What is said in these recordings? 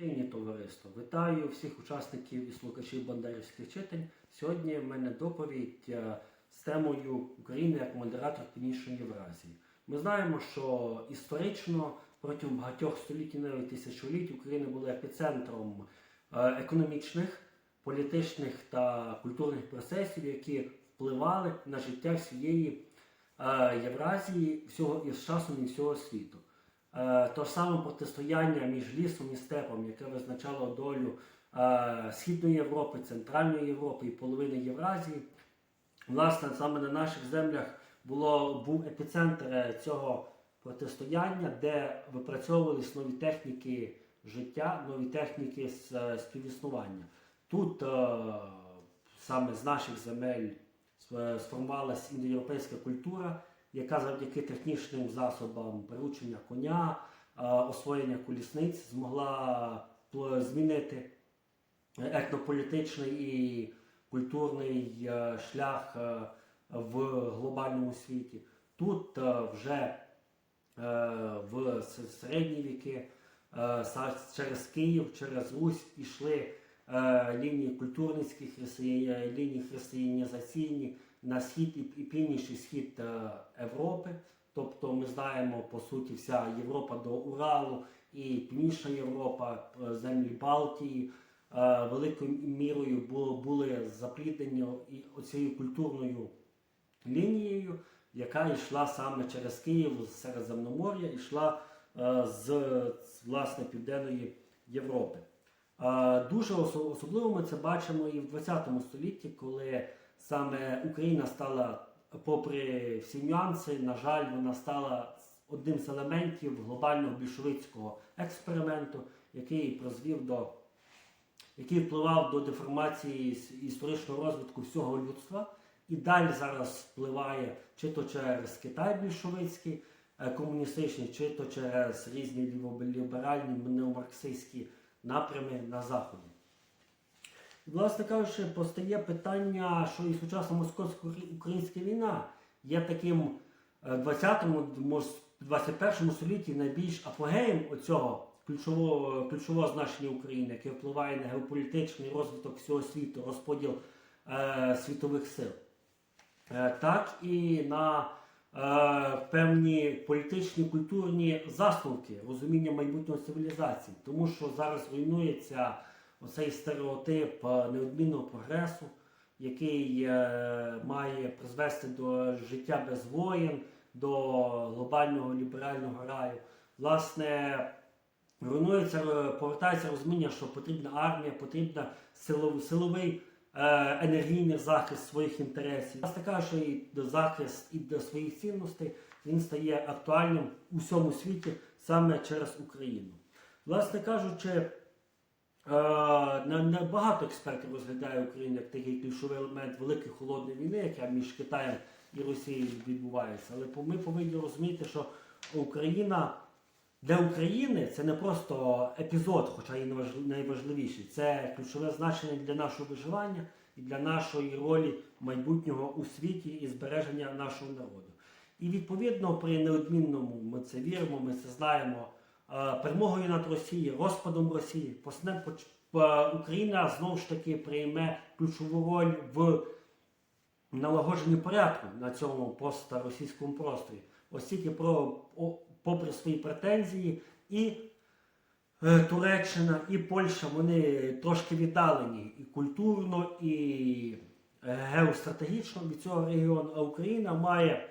Шановні товариство, вітаю всіх учасників і слухачів бандерівських читань. Сьогодні в мене доповідь е, з темою України як модератор Північної Євразії. Ми знаємо, що історично протягом багатьох століть навіть тисячоліть Україна була епіцентром е, економічних, політичних та культурних процесів, які впливали на життя всієї е, Євразії, всього і з часом і всього світу. Е, То саме протистояння між лісом і степом, яке визначало долю е, Східної Європи, Центральної Європи і половини Євразії. Власне, саме на наших землях було, був епіцентр е, цього протистояння, де випрацьовувались нові техніки життя, нові техніки співіснування. Тут саме з наших земель сформувалася індоєвропейська культура, яка завдяки технічним засобам приручення коня, освоєння колісниць змогла змінити етнополітичний і культурний е, шлях е, в глобальному світі. Тут е, вже в середні віки через Київ, через Русь пішли лінії культурницькі, лінії християнізаційні на схід і, північний схід е, Європи. Тобто ми знаємо по суті вся Європа до Уралу і Північна Європа, е, землі Балтії е, великою мірою були запліднені і оцією культурною лінією, яка йшла саме через Київ з Середземномор'я, йшла з, власне Південної Європи. Дуже особливо ми це бачимо і в 20 столітті, коли саме Україна стала, попри всі нюанси, на жаль, вона стала одним з елементів глобального більшовицького експерименту, який призвів до який впливав до деформації історичного розвитку всього людства, і далі зараз впливає чи то через Китай більшовицький, е, комуністичний, чи то через різні ліволіберальні неомарксистські напрями на Заході. Власне кажучи, постає питання, що і сучасна московсько-українська війна є таким е, 20-му, може, 21 столітті найбільш апогеєм оцього ключового, ключового значення України, яке впливає на геополітичний розвиток всього світу, розподіл е, світових сил. Е, так і на е, певні політичні культурні засновки розуміння майбутнього цивілізації, тому що зараз руйнується оцей стереотип е, неодмінного прогресу, який е, має призвести до життя без воєн, до глобального ліберального раю. Власне, руйнується, е, повертається розуміння, що потрібна армія, потрібна силов, силовий енергійний захист своїх інтересів. Власне кажучи, і захист і до своїх цінностей він стає актуальним у всьому світі саме через Україну. Власне кажучи, е, не, не багато експертів розглядає Україну як такий ключовий елемент великої холодної війни, яка між Китаєм і Росією відбувається. Але ми повинні розуміти, що Україна для України це не просто епізод, хоча і найваж- найважливіший. Це ключове значення для нашого виживання і для нашої ролі майбутнього у світі і збереження нашого народу. І відповідно при неодмінному ми це віримо, ми це знаємо. Е, Перемогою над Росією, розпадом Росії, посне е, Україна знову ж таки прийме ключову роль в налагодженні порядку на цьому постросійському просторі. Оскільки про, попри свої претензії, і е, Туреччина, і Польща вони трошки віддалені і культурно, і геостратегічно від цього регіону, а Україна має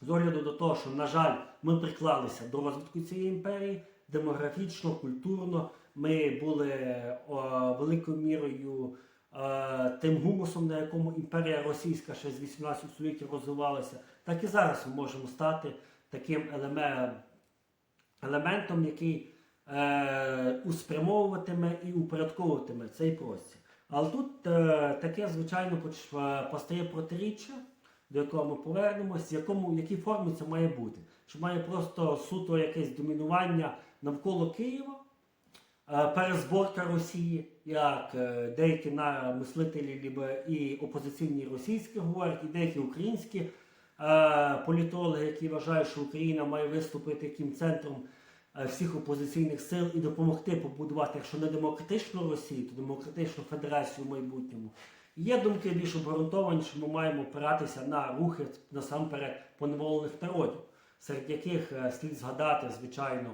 з огляду до того, що, на жаль, ми приклалися до розвитку цієї імперії демографічно, культурно. Ми були о, великою мірою е, тим гумусом, на якому імперія російська ще з 18 століття розвивалася, так і зараз ми можемо стати таким елеме- елементом, який е, успрямовуватиме і упорядковуватиме цей простір. Але тут е, таке, звичайно, е, постає протиріччя, до якого ми повернемось, в якому, в якій формі це має бути. Чи має просто суто якесь домінування навколо Києва, е, перезборка Росії, як е, деякі мислителі і опозиційні російські говорять, і деякі українські е, політологи, які вважають, що Україна має виступити таким центром всіх опозиційних сил і допомогти побудувати, якщо не демократичну Росію, то демократичну федерацію в майбутньому. Є думки більш обґрунтовані, що ми маємо опиратися на рухи насамперед поневолених народів, серед яких е, слід згадати, звичайно,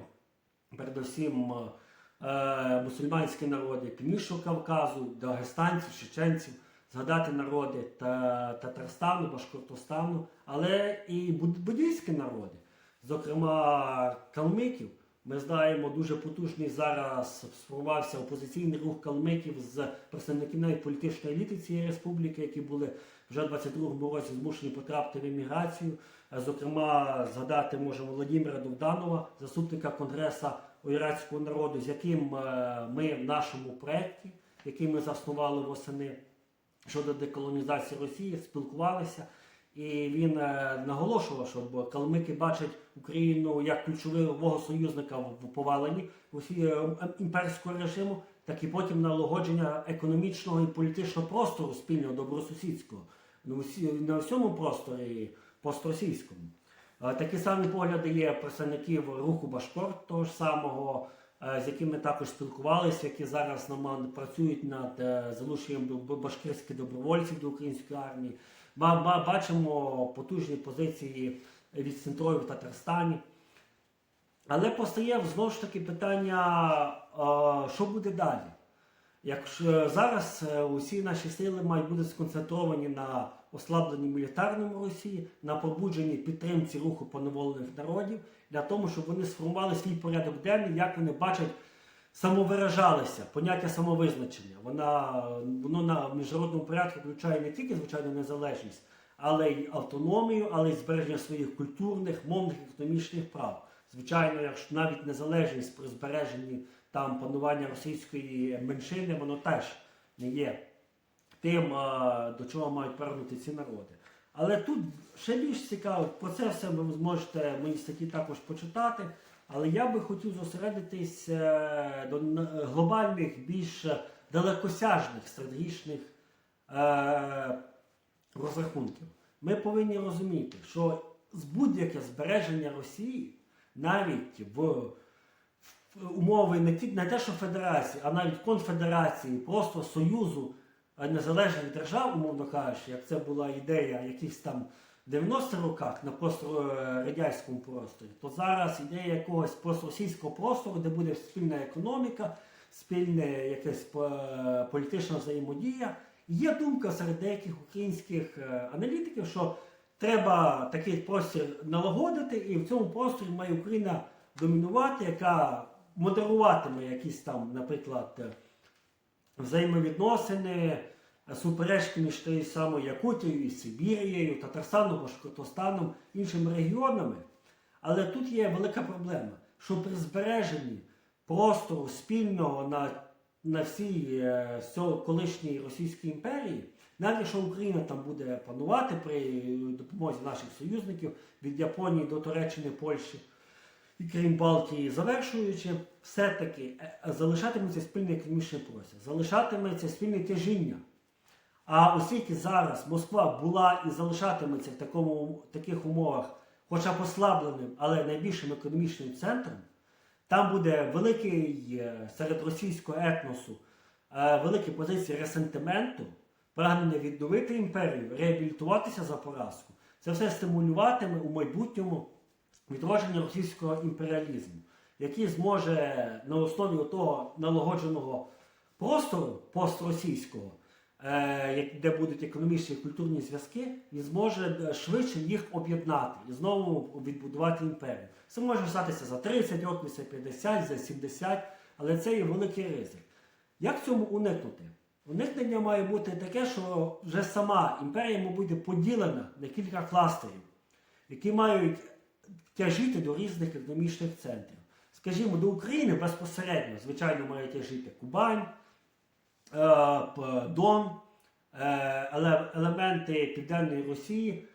передусім е, е, мусульманські народи Північного Кавказу, дагестанців, чеченців, згадати народи та, Татарстану, Башкортостану, але і буд- буддійські народи, зокрема калмиків. Ми знаємо, дуже потужний зараз сформувався опозиційний рух калмиків з представників навіть політичної еліти цієї республіки, які були вже в 22-му році змушені потрапити в еміграцію. Е, Зокрема, згадати можемо Володимира Довданова, заступника Конгреса ойрацького народу, з яким е, ми в нашому проєкті, який ми заснували восени щодо деколонізації Росії, спілкувалися. І він е, наголошував, щоб калмики бачать Україну як ключового союзника в поваленні е, імперського режиму, так і потім налагодження економічного і політичного простору спільного добросусідського на усі- на всьому просторі постросійському. Е, Такі самі погляди є представників руху Башкорт, того ж самого, з якими також спілкувалися, які зараз працюють над залученням башкирських добровольців до української армії. Ба- ба- Бачимо потужні позиції від Центрою в Татарстані. Але постає знову ж таки питання, е, що буде далі? Якщо зараз е, усі наші сили мають бути сконцентровані на ослабленні мілітарному Росії, на побудженні підтримці руху поневолених народів, для того, щоб вони сформували свій порядок денний, як вони бачать, самовиражалися, поняття самовизначення. Вона, воно на міжнародному порядку включає не тільки звичайно незалежність, але й автономію, але й збереження своїх культурних, мовних, економічних прав. Звичайно, якщо навіть незалежність при збереженні там панування російської меншини, воно теж не є тим, до чого мають прагнути ці народи. Але тут ще більш цікаво, про це все ви зможете в моїй статті також почитати. Але я би хотів зосередитись е, до глобальних, більш далекосяжних стратегічних е, розрахунків. Ми повинні розуміти, що будь-яке збереження Росії навіть в, умови не, ті, не те, що федерації, а навіть конфедерації, просто союзу е, незалежних держав, умовно кажучи, як це була ідея якихось там 90-х роках на пострадянському просторі, то зараз ідея якогось постросійського простору, де буде спільна економіка, спільна якась е, політична взаємодія. Є думка серед деяких українських е, аналітиків, що треба такий простір налагодити, і в цьому просторі має Україна домінувати, яка модеруватиме якісь там, наприклад, е, взаємовідносини, е, суперечки між тією самою Якутією і Сибірією, Татарстаном, Башкортостаном, іншими регіонами. Але тут є велика проблема, що при збереженні простору спільного на, на всій е, колишній Російській імперії, навіть якщо Україна там буде панувати при допомозі наших союзників від Японії до Туреччини, Польщі, і крім Балтії, завершуючи, все-таки е, залишатиметься спільний економічний простір, залишатиметься спільне тяжіння. А оскільки зараз Москва була і залишатиметься в такому, таких умовах, хоча послабленим, але найбільшим економічним центром, там буде великий е, серед російського етносу, е, великі позиції ресентименту, прагнення відновити імперію, реабілітуватися за поразку. Це все стимулюватиме у майбутньому відродження російського імперіалізму, який зможе на основі того налагодженого простору постросійського, де будуть економічні і культурні зв'язки, він зможе е, швидше їх об'єднати і знову відбудувати імперію. Це може статися за 30 років, за 50, за 70, але це є великий ризик. Як цьому уникнути? Уникнення має бути таке, що вже сама імперія буде поділена на кілька кластерів, які мають тяжіти до різних економічних центрів. Скажімо, до України безпосередньо, звичайно, має тяжіти Кубань, е, Дон, е, елементи Південної Росії,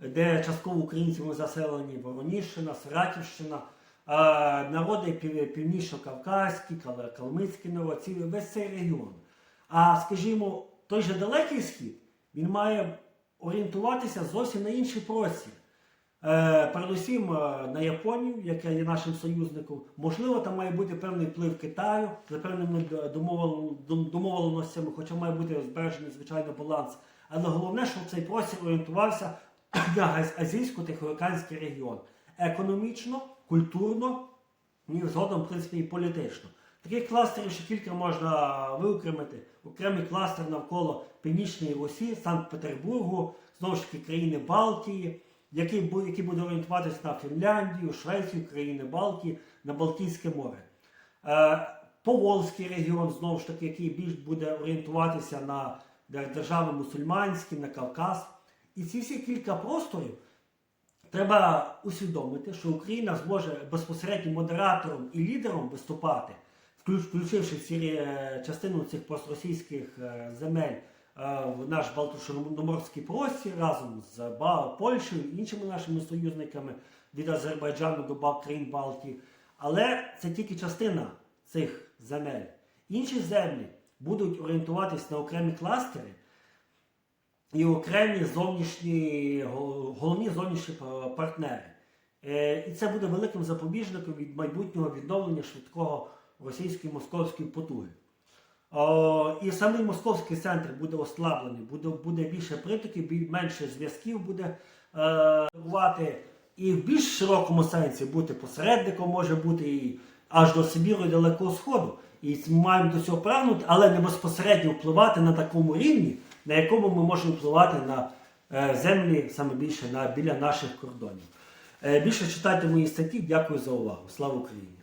де частково українцями заселені Вороніщина, Саратівщина, е, народи північно-кавказькі, кал- калмицький народ, весь цей регіон. А скажімо, той же далекий схід, він має орієнтуватися зовсім на інший простір. Е, передусім е, на Японію, яка є нашим союзником. Можливо, там має бути певний вплив Китаю за певними домовленостями, хоча має бути збережений звичайно баланс. Але головне, щоб цей простір орієнтувався на азійсько-тихоокеанський регіон економічно, культурно і згодом, в принципі, і політично. Таких кластерів ще кілька можна виокремити. Окремий кластер навколо Північної Русі, Санкт-Петербургу, знову ж таки країни Балтії, який буде орієнтуватися на Фінляндію, Швецію, країни Балтії, на Балтійське море. Е, Поволзький регіон, знову ж таки, який більш буде орієнтуватися на держави мусульманські, на Кавказ. І ці всі кілька просторів треба усвідомити, що Україна зможе безпосередньо модератором і лідером виступати, включивши е, частину цих постросійських е, земель в наш Балтійсько-Чорноморський простір разом з Польщею іншими нашими союзниками від Азербайджану до країн Балтії. Але це тільки частина цих земель. Інші землі будуть орієнтуватись на окремі кластери і окремі зовнішні, головні зовнішні партнери. Е, І це буде великим запобіжником від майбутнього відновлення швидкого російської московської потуги. О, і самий московський центр буде ослаблений, буде, буде більше притоків, менше зв'язків буде е. І в більш широкому сенсі бути посередником може бути і аж до Сибіру і Далекого Сходу. І маємо до цього прагнути, але не безпосередньо впливати на такому рівні, на якому ми можемо впливати на е, землі саме більше на, біля наших кордонів. Е, більше читайте мої статті. Дякую за увагу. Слава Україні!